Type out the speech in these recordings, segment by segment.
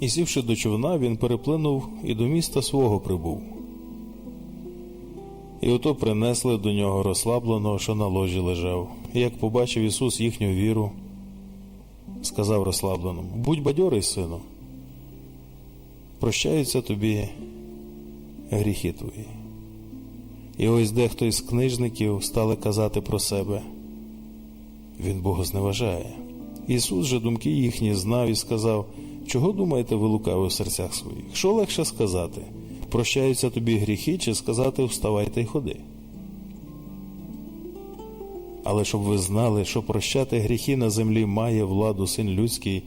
І сівши до човна, він переплинув і до міста свого прибув. І ото принесли до нього розслабленого, що на ложі лежав. І як побачив Ісус їхню віру, сказав розслабленому: Будь бадьорий, сину, прощаються тобі гріхи твої. І ось дехто із книжників стали казати про себе. Він Бога зневажає. Ісус же думки їхні знав і сказав, чого думаєте ви лукави в серцях своїх? Що легше сказати? Прощаються тобі гріхи, чи сказати вставайте й ходи? Але щоб ви знали, що прощати гріхи на землі має владу син людський,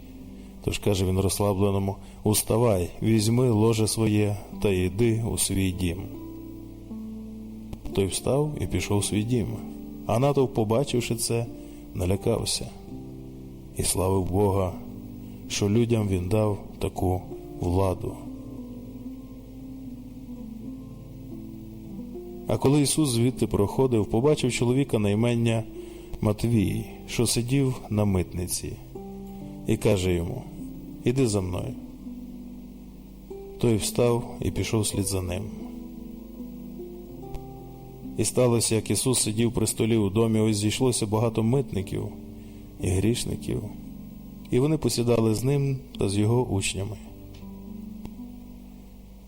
тож каже він розслабленому: Уставай, візьми ложе своє та йди у свій дім. Той встав і пішов у свій дім, а натовп, побачивши це, налякався і славив Бога, що людям він дав таку владу. А коли Ісус звідти проходив, побачив чоловіка на імення Матвій, що сидів на митниці, і каже йому: Іди за мною. Той встав і пішов слід за ним. І сталося, як Ісус сидів при столі у домі, ось зійшлося багато митників і грішників, і вони посідали з ним та з його учнями.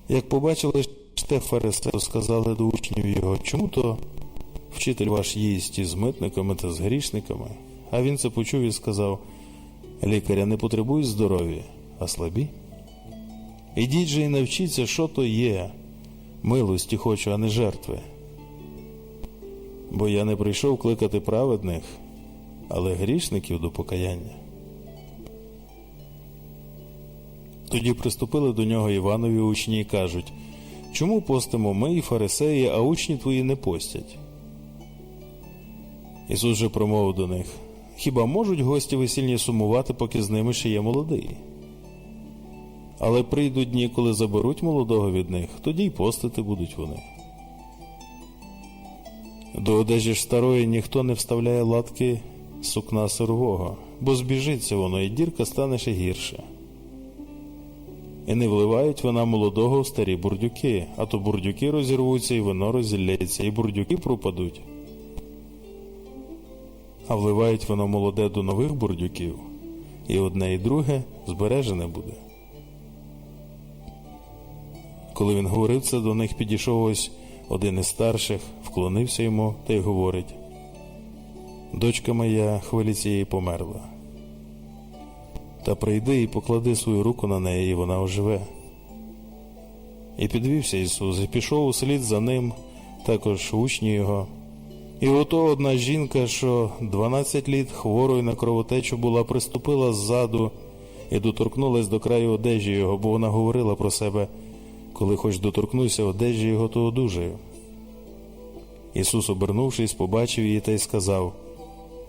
Як побачили те фарисеї, то сказали до учнів його, чому то вчитель ваш їсть із митниками та з грішниками? А він це почув і сказав: Лікаря не потребують здоров'я, а слабі. Ідіть же і навчіться, що то є. Милості хочу, а не жертви. Бо я не прийшов кликати праведних, але грішників до покаяння. Тоді приступили до нього Іванові учні і кажуть Чому постимо ми і фарисеї, а учні твої не постять? Ісус же промовив до них Хіба можуть гості весільні сумувати, поки з ними ще є молодий? Але прийдуть дні, коли заберуть молодого від них, тоді й постити будуть вони. До одежі ж старої ніхто не вставляє латки сукна сирового, бо збіжиться воно, і дірка стане ще гірше. І не вливають вина молодого в старі бурдюки, а то бурдюки розірвуться, і вино розілється, і бурдюки пропадуть. А вливають воно молоде до нових бурдюків, і одне і друге збережене буде. Коли він говорив це, до них підійшов ось один із старших, вклонився йому та й говорить: Дочка моя хвилі цієї померла. Та прийди і поклади свою руку на неї, і вона оживе. І підвівся Ісус, і пішов услід за ним, також учні його. І ото одна жінка, що 12 літ хворою на кровотечу була, приступила ззаду і доторкнулась до краю одежі його, бо вона говорила про себе, коли хоч доторкнуся одежі його, то одужаю. Ісус, обернувшись, побачив її та й сказав: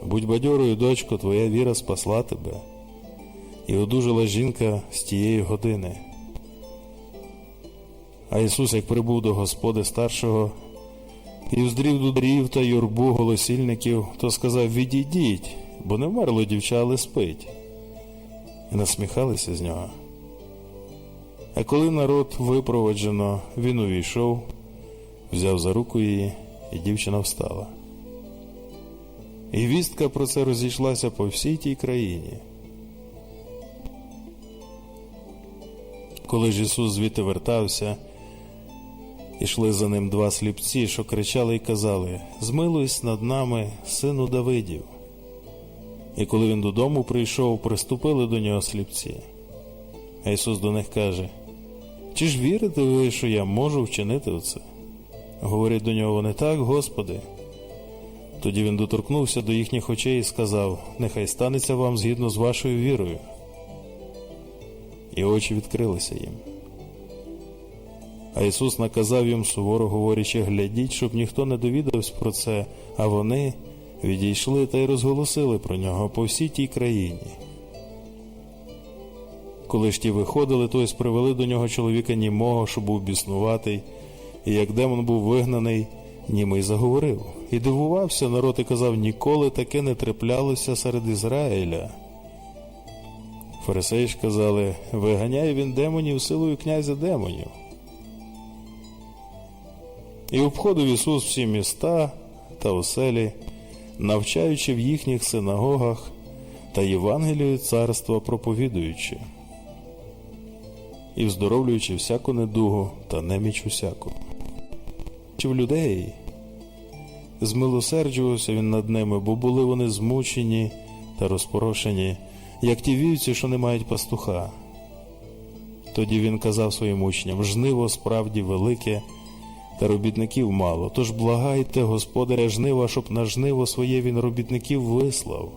Будь бадьорою, дочко, твоя віра спасла тебе. І одужала жінка з тієї години. А Ісус, як прибув до Господи старшого, і уздрів дударів та юрбу голосільників, то сказав Відійдіть, бо не вмерло дівча, але спить. І насміхалися з нього. А коли народ випроводжено, він увійшов, взяв за руку її, і дівчина встала. І вістка про це розійшлася по всій тій країні. Коли ж Ісус звідти вертався, ішли за ним два сліпці, що кричали й казали Змилуйся над нами, сину Давидів. І коли він додому прийшов, приступили до нього сліпці. А Ісус до них каже: Чи ж вірите ви, що я можу вчинити оце? Говорять до нього вони так, Господи. Тоді він доторкнувся до їхніх очей і сказав: Нехай станеться вам згідно з вашою вірою. І очі відкрилися їм. А Ісус наказав їм суворо говорячи, глядіть, щоб ніхто не довідався про це, а вони відійшли та й розголосили про нього по всій тій країні. Коли ж ті виходили, то й привели до нього чоловіка німого, що був біснуватий, і як демон був вигнаний, німий заговорив. І дивувався народ і казав, ніколи таке не траплялося серед Ізраїля. Фарисеї ж казали, виганяє він демонів силою князя демонів. І обходив Ісус всі міста та оселі, навчаючи в їхніх синагогах та Євангелію царства проповідуючи, і вздоровлюючи всяку недугу та неміч усяку. Чи в людей змилосерджувався він над ними, бо були вони змучені та розпорошені, як ті вівці, що не мають пастуха. Тоді він казав своїм учням: жниво справді велике, та робітників мало. Тож благайте господаря жнива, щоб на жниво своє він робітників вислав.